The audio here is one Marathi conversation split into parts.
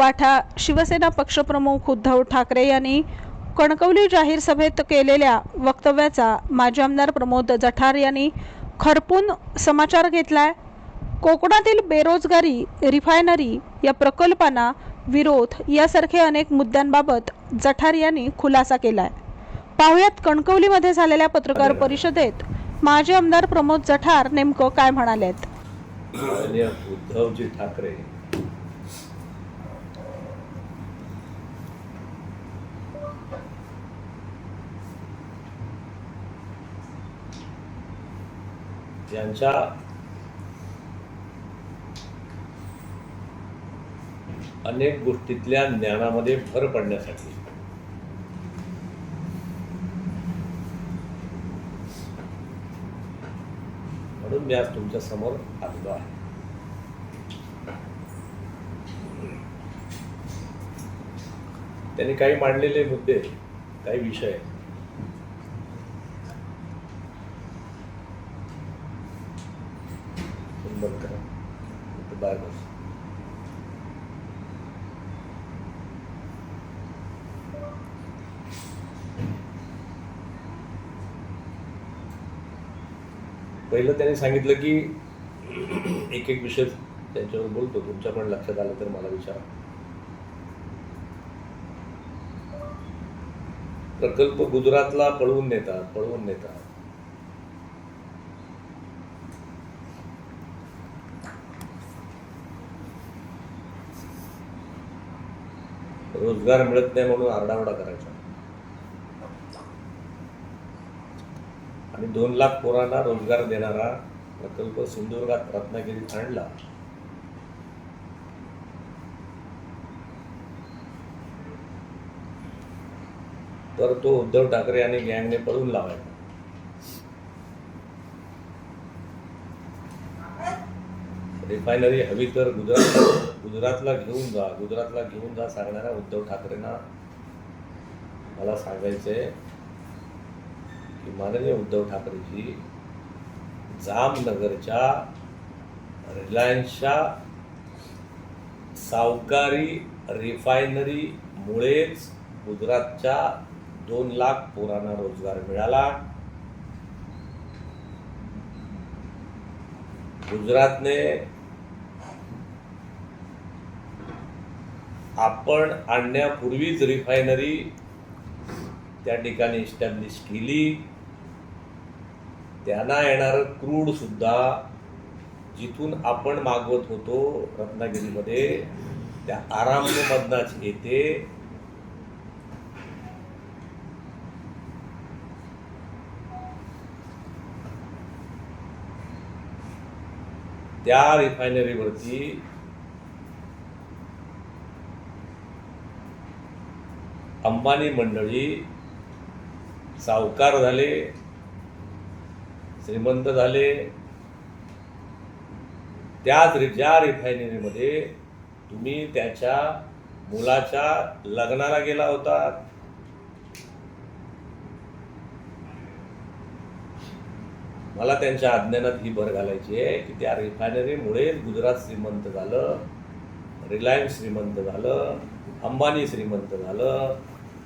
उबाठा शिवसेना पक्षप्रमुख उद्धव ठाकरे यांनी कणकवली जाहीर सभेत केलेल्या वक्तव्याचा माजी आमदार प्रमोद जठार यांनी खरपून समाचार घेतलाय. कोकणातील बेरोजगारी रिफायनरी या प्रकल्पांना विरोध यासारखे अनेक मुद्द्यांबाबत जठार यांनी खुलासा केलाय. पाहुयात कणकवलीमध्ये झालेल्या पत्रकार परिषदेत माजी आमदार प्रमोद जठार नेमकं काय म्हणालेत? माननीय उद्धवजी ठाकरे यांच्या अनेक गोष्टीतल्या ज्ञानामध्ये भर पडण्यासाठी. म्हणून मी आज तुमच्यासमोर आलेलो आहे. त्यांनी काही मांडलेले मुद्दे काही विषय तुम्ही बंद करा इथं बाहेर बस पहिलं त्यांनी सांगितलं की एक एक विषय त्यांच्यावर बोलतो. तुमच्या पण लक्षात आलं तर मला विचारा. प्रकल्प गुजरातला पळवून नेतात पळवून नेतात. रोजगार मिळत नाही म्हणून आरडाओरडा करायचा. आणि दोन लाख पोरांना रोजगार देणारा प्रकल्प सिंधुदुर्गात रत्नागिरीत आणला. तर तो उद्धव ठाकरे आणि गँगने पळून लावायचा. रिफायनरी हवी तर गुजरात गुजरातला घेऊन जा गुजरातला घेऊन जा सांगणाऱ्या उद्धव ठाकरेंना मला सांगायचंय की माननीय उद्धव ठाकरेजी जामनगरच्या रिलायन्सच्या सावकारी रिफायनरीमुळेच गुजरातच्या दोन लाख पोरांना रोजगार मिळाला. गुजरातने आपण आणण्यापूर्वीच रिफायनरी त्या ठिकाणी इस्टॅब्लिश केली. त्यांना येणारं क्रूड सुद्धा जिथून आपण मागवत होतो रत्नागिरीमध्ये त्या आराममधनच येते. त्या रिफायनरीवरती अंबानी मंडळी सावकार झाले. श्रीमंत झाले. त्याच रि- ज्या रिफायनरीमध्ये तुम्ही त्याच्या मुलाच्या लग्नाला गेला होता. मला त्यांच्या अज्ञानात ही भर घालायची आहे की त्या रिफायनरीमुळेच गुजरात श्रीमंत झालं रिलायन्स श्रीमंत झालं अंबानी श्रीमंत झालं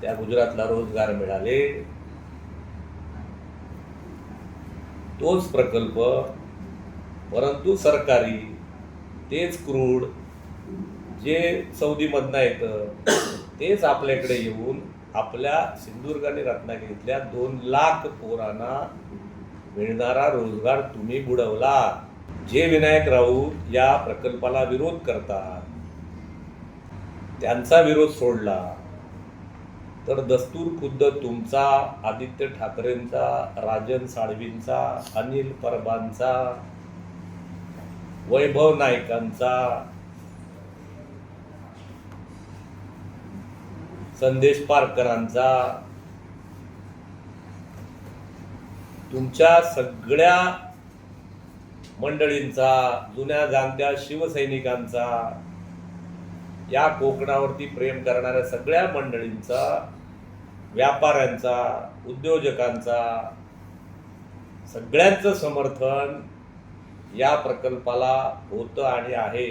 त्या गुजरातला रोजगार मिळाले. तोच प्रकल्प परंतु सरकारी तेच क्रूड जे सौदीमधनं येतं तेच आपल्याकडे येऊन आपल्या सिंधुदुर्ग आणि रत्नागिरीतल्या दोन लाख पोरांना मिळणारा रोजगार तुम्ही बुडवला. जे विनायक राऊत या प्रकल्पाला विरोध करतात त्यांचा विरोध सोडला. तर दस्तूर खुद्द तुमचा आदित्य ठाकरेंचा राजन साळवींचा अनिल परबांचा वैभव नाईकांचा संदेश पारकरांचा तुमच्या सगळ्या मंडळींचा जुन्या जाणत्या शिवसैनिकांचा या कोकणावरती प्रेम करणाऱ्या सगळ्या मंडळींचा व्यापाऱ्यांचा उद्योजकांचा सगळ्यांचं समर्थन या प्रकल्पाला होतं आणि आहे.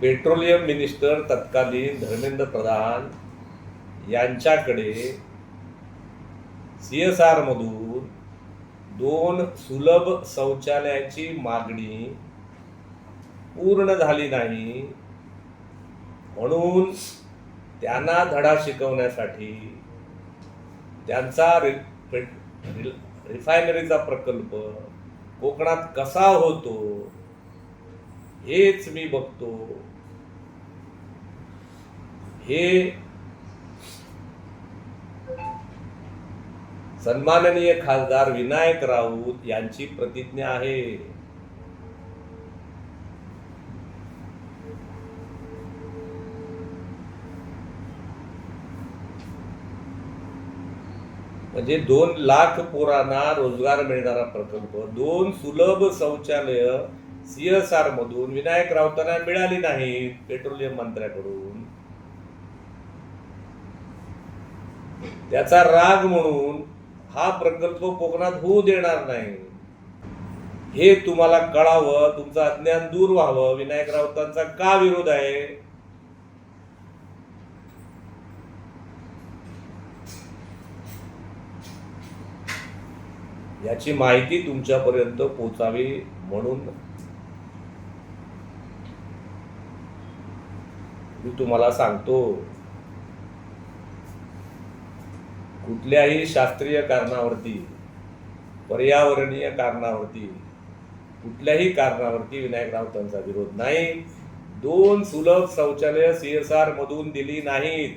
पेट्रोलियम मिनिस्टर तत्कालीन धर्मेंद्र प्रधान यांच्याकडे सी एस आरमधून दोन सुलभ शौचालयाची मागणी पूर्ण झाली नाही. म्हणून त्यांना धडा शिकवण्यासाठी त्यांचा रि रिफायनरीचा प्रकल्प कोकणात कसा होतो हेच मी बघतो. हे सन्माननीय खासदार विनायक राऊत यांची प्रतिज्ञा आहे. म्हणजे दोन लाख पोरांना रोजगार मिळणारा प्रकल्प दोन सुलभ शौचालय सीएसआर मधून विनायक राऊतांना मिळाली नाहीत पेट्रोलियम मंत्र्याकडून. त्याचा राग म्हणून हा प्रकल्प कोकणात होऊ देणार नाही. हे तुम्हाला कळावं तुमचं अज्ञान दूर व्हावं. विनायक राऊतांचा का विरोध आहे? याची माहिती तुमच्यापर्यंत पोचावी म्हणून मी तुम्हाला सांगतो. कुठल्याही शास्त्रीय कारणावरती पर्यावरणीय कारणावरती कुठल्याही कारणावरती विनायक राऊतांचा विरोध नाही. दोन सुलभ शौचालय सीएसआर मधून दिली नाहीत.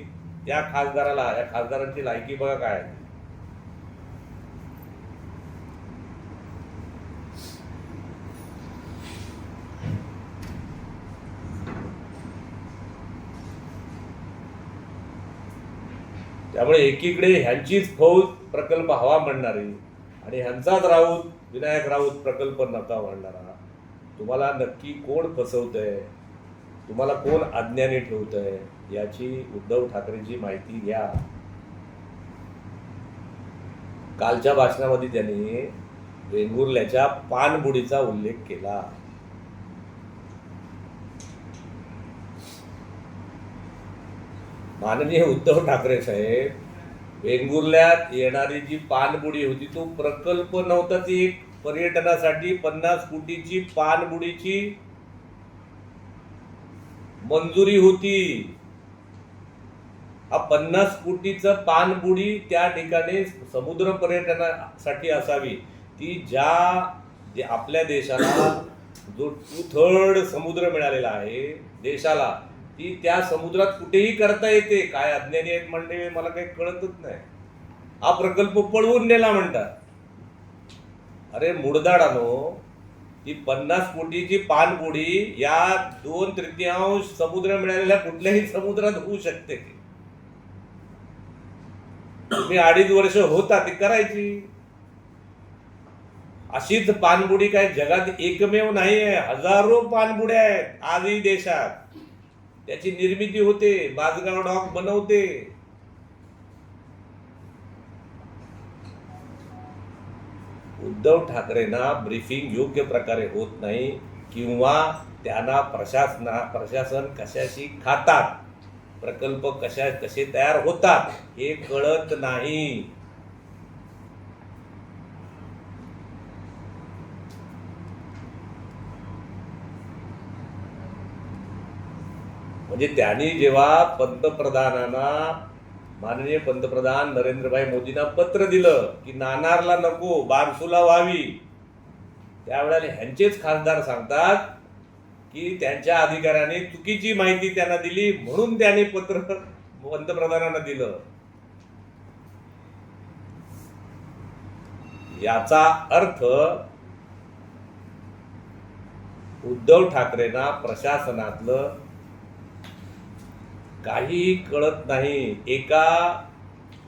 त्या खासदाराला या खासदारांची लायकी बघा काय त्यामुळे एकीकडे ह्यांचीच फौज प्रकल्प हवा म्हणणारी आणि ह्यांचाच राऊत विनायक राऊत प्रकल्प नका म्हणणारा. तुम्हाला नक्की कोण फसवतंय? तुम्हाला कोण अज्ञानी ठेवतंय? याची उद्धव ठाकरेंची माहिती घ्या. कालच्या भाषणामध्ये त्यांनी वेंगुर्ल्याच्या पानबुडीचा उल्लेख केला. माननीय उद्धव ठाकरे साहेब वेंगुर्ल्यात येणारी जी पानबुडी होती तो प्रकल्प नव्हता ती एक पर्यटनासाठी पन्नास कोटीची पानबुडीची मंजुरी होती. हा पन्नास कोटीचा पानबुडी त्या ठिकाणी समुद्र पर्यटनासाठी असावी. ती ज्या दे आपल्या देशाला जो टू थर्ड समुद्र मिळालेला आहे देशाला ती त्या समुद्रात कुठेही करता येते. काय अज्ञानी आहेत म्हणजे मला काही कळतच नाही. हा प्रकल्प पळवून नेला म्हणतात. अरे मुडदाडानो ती पन्नास कोटीची पानपोडी या दोन तृतीयांश समुद्र मिळालेल्या कुठल्याही समुद्रात होऊ शकते मी तुम्ही अडीच वर्ष होता ती करायची. अशीच पानबुडी काय जगात एकमेव नाही आहे हजारो पानबुड्या आहेत आजही देशात. त्याची निर्मिती होते बाजगाव डॉक बनवते. उद्धव ठाकरेंना ब्रीफिंग योग्य प्रकारे होत नाही किंवा त्यांना प्रशासना प्रशासन कशाशी खातात? प्रकल्प कशा कसे तयार होतात? हे कळत नाही. म्हणजे त्यांनी जेव्हा पंतप्रधानांना माननीय पंतप्रधान नरेंद्रभाई मोदींना पत्र दिलं की नानारला नको बारसूला व्हावी त्यावेळेला ह्यांचेच खासदार सांगतात की त्यांच्या अधिकाऱ्याने चुकीची माहिती त्यांना दिली म्हणून त्याने पत्र पंतप्रधानांना दिलं. याचा अर्थ उद्धव ठाकरेंना प्रशासनातलं काही कळत नाही. एका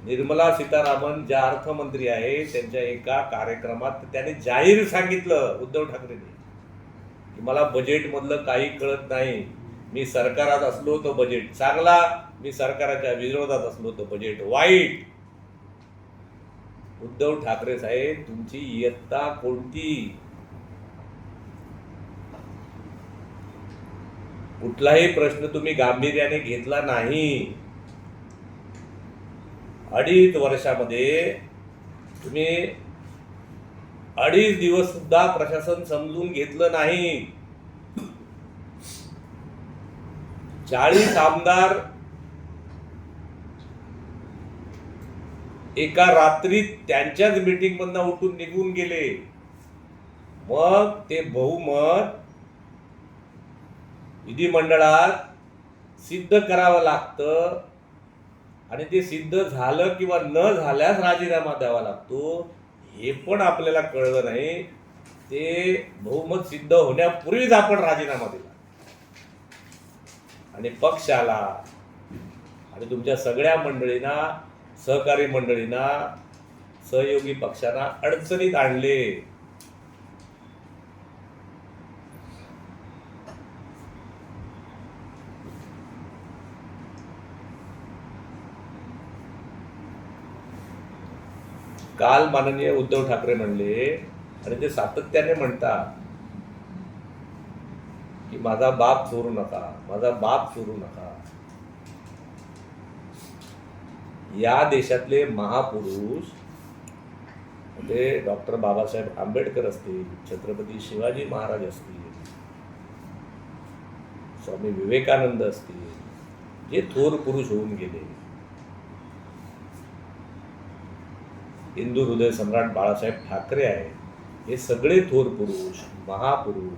निर्मला सीतारामन ज्या अर्थमंत्री आहे त्यांच्या एका कार्यक्रमात त्याने जाहीर सांगितलं उद्धव ठाकरेंनी की मला बजेटमधलं काही कळत नाही. मी सरकारात असलो तर बजेट चांगला मी सरकाराच्या विरोधात असलो तर बजेट वाईट. उद्धव ठाकरे साहेब तुमची इयत्ता कोणती? कुठलाही प्रश्न तुम्ही गांभीर्याने घेतला नाही. अडीच वर्षामध्ये तुम्ही अडीच दिवस सुद्धा प्रशासन समजून घेतलं नाही. चाळीस आमदार एका रात्रीत त्यांच्याच मीटिंग मधनं उठून निघून गेले. मग ते बहुमत विधिमंडळात सिद्ध करावं लागतं. आणि ते सिद्ध झालं किंवा न झाल्यास राजीनामा द्यावा लागतो. हे पण आपल्याला कळलं नाही. ते बहुमत सिद्ध होण्यापूर्वीच आपण राजीनामा दिला. आणि पक्षाला आणि तुमच्या सगळ्या मंडळींना सहकारी मंडळींना सहयोगी पक्षांना अडचणीत आणले. काल माननीय उद्धव ठाकरे म्हणले आणि ते सातत्याने म्हणतात की माझा बाप चोरू नका माझा बाप चोरू नका. या देशातले महापुरुष म्हणजे डॉक्टर बाबासाहेब आंबेडकर असतील छत्रपती शिवाजी महाराज असतील स्वामी विवेकानंद असतील जे थोर पुरुष होऊन गेले हिंदू हृदय सम्राट बाळासाहेब ठाकरे आहेत. हे सगळे थोर पुरुष महापुरुष.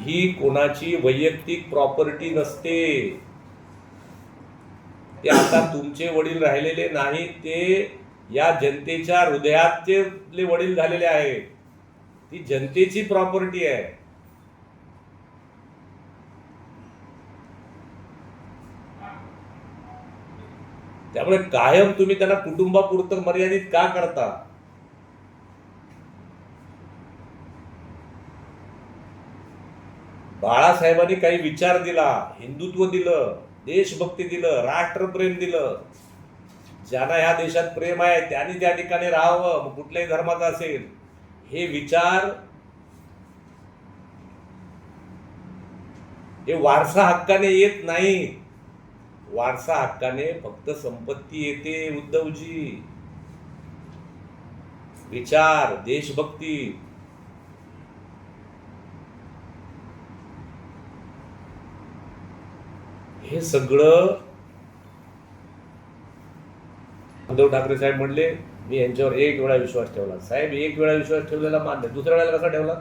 ही कोणाची वैयक्तिक प्रॉपर्टी नसते. ते आता तुमचे वडील राहिलेले नाही ते या जनतेच्या हृदयातले वडील झालेले आहेत. ती जनतेची प्रॉपर्टी आहे. त्यामुळे कायम तुम्ही त्यांना कुटुंबापुरतं मर्यादित का करता? बाळासाहेबांनी काही विचार दिला हिंदुत्व दिलं देशभक्ती दिलं राष्ट्रप्रेम दिलं. ज्यांना ह्या देशात प्रेम आहे त्यांनी त्या ठिकाणी राहावं मग कुठल्याही धर्माचा असेल. हे विचार हे वारसा हक्काने येत नाही वारसा हक्काने फक्त संपत्ती येते उद्धवजी. विचार देशभक्ती. हे सगळं उद्धव ठाकरे साहेब म्हणले मी यांच्यावर एक वेळा विश्वास ठेवला. साहेब एक वेळा विश्वास ठेवलेला मान्य दुसऱ्या वेळेला कसा ठेवला?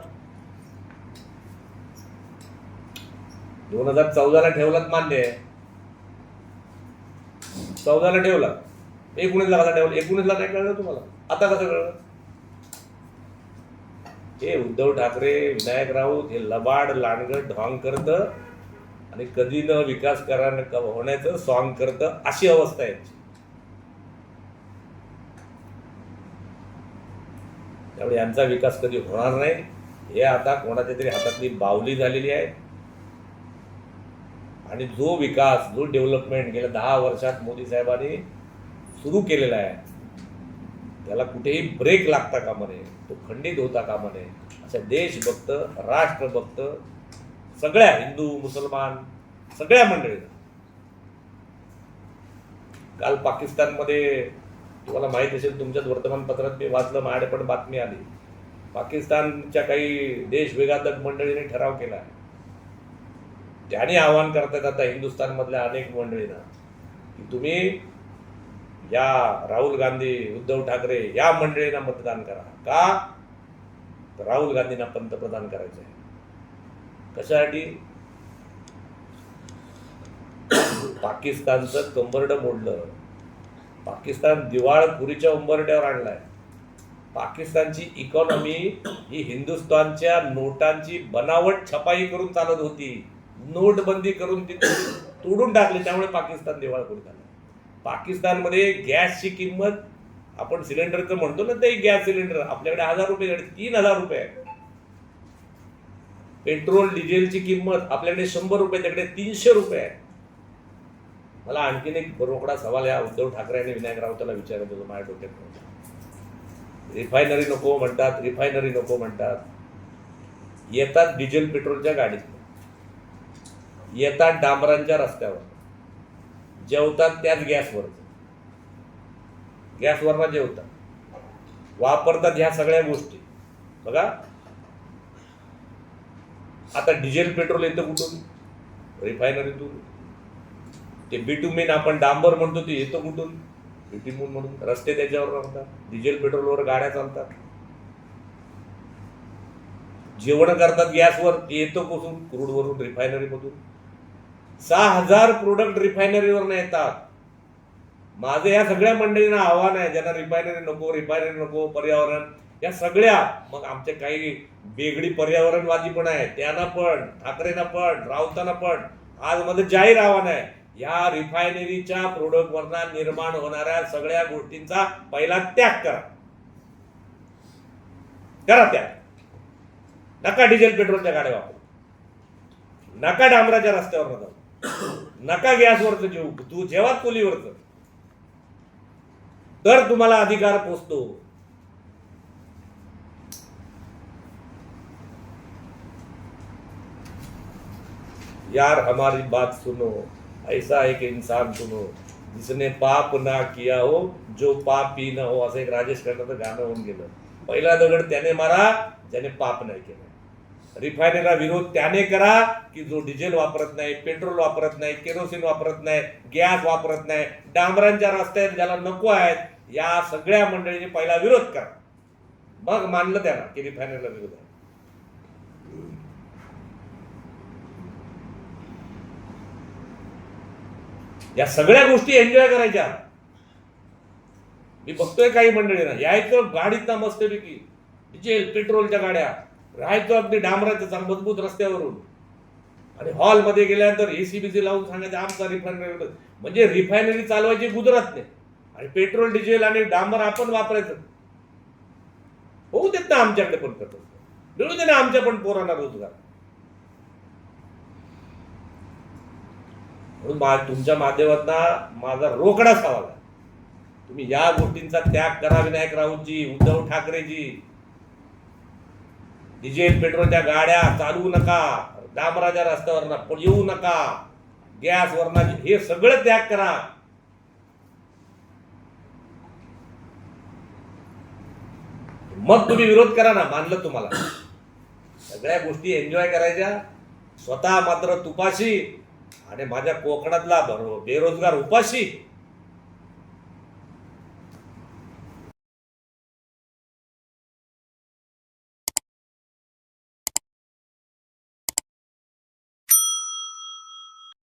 दोन हजार चौदाला ठेवलात मान्य आहे. चौदाला ठेवला. एकोणीसला कसा ठेवला. एकोणीसला काय कळलं तुम्हाला? आता कसं कळलं? हे उद्धव ठाकरे विनायक राऊत हे लबाड लांडगड ढॉंग करतं आणि कधी न विकास करा होण्याचं सॉंग करतं अशी अवस्था आहे यांची. त्यामुळे यांचा विकास कधी होणार नाही. हे आता कोणाच्या तरी हातातली बावली झालेली आहे. आणि जो विकास जो डेव्हलपमेंट गेल्या दहा वर्षात मोदी साहेबांनी सुरू केलेला आहे त्याला कुठेही ब्रेक लागता कामा नये तो खंडित होता कामा नये अशा देशभक्त राष्ट्रभक्त सगळ्या हिंदू मुसलमान सगळ्या मंडळी. काल पाकिस्तानमध्ये तुम्हाला माहीत असेल तुमच्याच वर्तमानपत्रात मी वाचलं माझ्याकडे पण बातमी आली. पाकिस्तानच्या काही देशविघातक मंडळींनी ठराव केला आहे. त्याने आवाहन करतात आता हिंदुस्थानमधल्या अनेक मंडळींना की तुम्ही या राहुल गांधी उद्धव ठाकरे या मंडळींना मतदान करा. का? तर राहुल गांधींना पंतप्रधान करायचं आहे कशासाठी? पाकिस्तानचं कंबरडं मोडलं. पाकिस्तान दिवाळखोरीच्या उंबरड्यावर आणलाय. पाकिस्तानची इकॉनॉमी ही हिंदुस्थानच्या नोटांची बनावट छपाई करून चालत होती. नोटबंदी करून ती तोडून टाकली त्यामुळे पाकिस्तान दिवाळखोरीत झाला पाकिस्तानमध्ये गॅसची किंमत आपण सिलेंडरचं म्हणतो ना ते गॅस सिलेंडर आपल्याकडे हजार रुपये तीन हजार रुपये आहे पेट्रोल डिझेलची किंमत आपल्याकडे शंभर रुपये त्याकडे तीनशे रुपये आहे मला आणखीन एक रोकडा सवाल या उद्धव ठाकरे आणि विनायक राऊताला विचारत होतो माझ्या डोक्यात रिफायनरी नको म्हणतात रिफायनरी नको म्हणतात. येतात डिझेल पेट्रोलच्या गाडीत. येतात डांबरांच्या रस्त्यावर. जेवतात त्याच गॅसवर. गॅसवर जेवतात. वापरतात ह्या सगळ्या गोष्टी. बघा. आता डिझेल पेट्रोल येतं कुठून? रिफायनरीतून. ते बिटुमिन आपण डांबर म्हणतो ते येतं कुठून? बिटुमिन म्हणून. रस्ते त्याच्यावर राहतात. डिझेल पेट्रोलवर गाड्या चालतात. जेवण करतात गॅसवर ते येतं कुठून? क्रूडवरून रिफायनरीमधून. सहा हजार प्रोडक्ट रिफायनरीवर येतात. माझं या सगळ्या मंडळींना आव्हान आहे ज्यांना रिफायनरी नको रिफायनरी नको पर्यावरण या सगळ्या. मग आमच्या काही वेगळी पर्यावरणवादी पण आहे त्यांना पण ठाकरेंना पण राऊतांना पण. आज मध्ये जाहीर आव्हान आहे या रिफायनरीच्या प्रोडक्ट वरना निर्माण होणाऱ्या सगळ्या गोष्टींचा पहिला त्याग करा. करा त्याग. नका डिझेल पेट्रोलच्या गाड्या वापरू. नका डांबराच्या रस्त्यावर जाऊ. नका गॅसवरचं जेवू. तू जेव्हा चुलीवरचं तर तुम्हाला अधिकार पोचतो. यार हमारी बात सुनो. ऐसा एक इंसान सुनो. जिसने पाप ना किया हो जो पापी न हो असं एक राजेश खन्नाचं गाणं होऊन गेलं. पहिला दगड त्याने मारा ज्याने पाप नाही केलं. रिफायनरीला विरोध त्याने करा की जो डिझेल वापरत नाही पेट्रोल वापरत नाही केरोसिन वापरत नाही गॅस वापरत नाही डांबरांच्या रस्त्यात ज्याला नको आहेत या सगळ्या मंडळींनी पहिला विरोध करा. मग मानलं त्यांना की रिफायनरीला विरोध आहे. या सगळ्या गोष्टी एन्जॉय करायच्या. मी बघतोय काही मंडळींना. यायचं गाडीत ना मस्तपैकी डिझेल पेट्रोलच्या गाड्या राहायचो अगदी डांबराच्या चांग- मजबूत रस्त्यावरून. आणि हॉलमध्ये गेल्यानंतर एसी बीसी लावून सांगायचं आमचा रिफायनरी म्हणजे रिफायनरी चालवायची गुजरात नाही आणि पेट्रोल डिझेल आणि डांबर आपण वापरायचं. होऊ देत ना आमच्याकडे पण करतो मिळू दे ना आमच्या पण पोरांना रोजगार. म्हणून मा- तुमच्या माध्यमातून माझा रोकडा सावाला तुम्ही या गोष्टींचा त्याग करा विनायक राऊतजी उद्धव ठाकरेजी. डिझेल पेट्रोलच्या गाड्या चालवू नका डांबराच्या रस्त्यावरनं पण येऊ नका गॅस वरना हे सगळं त्याग करा. मग तुम्ही विरोध करा ना मानलं तुम्हाला. सगळ्या गोष्टी एन्जॉय करायच्या स्वतः मात्र तुपाशी आणि माझ्या कोकणातला बरो- बेरोजगार उपाशी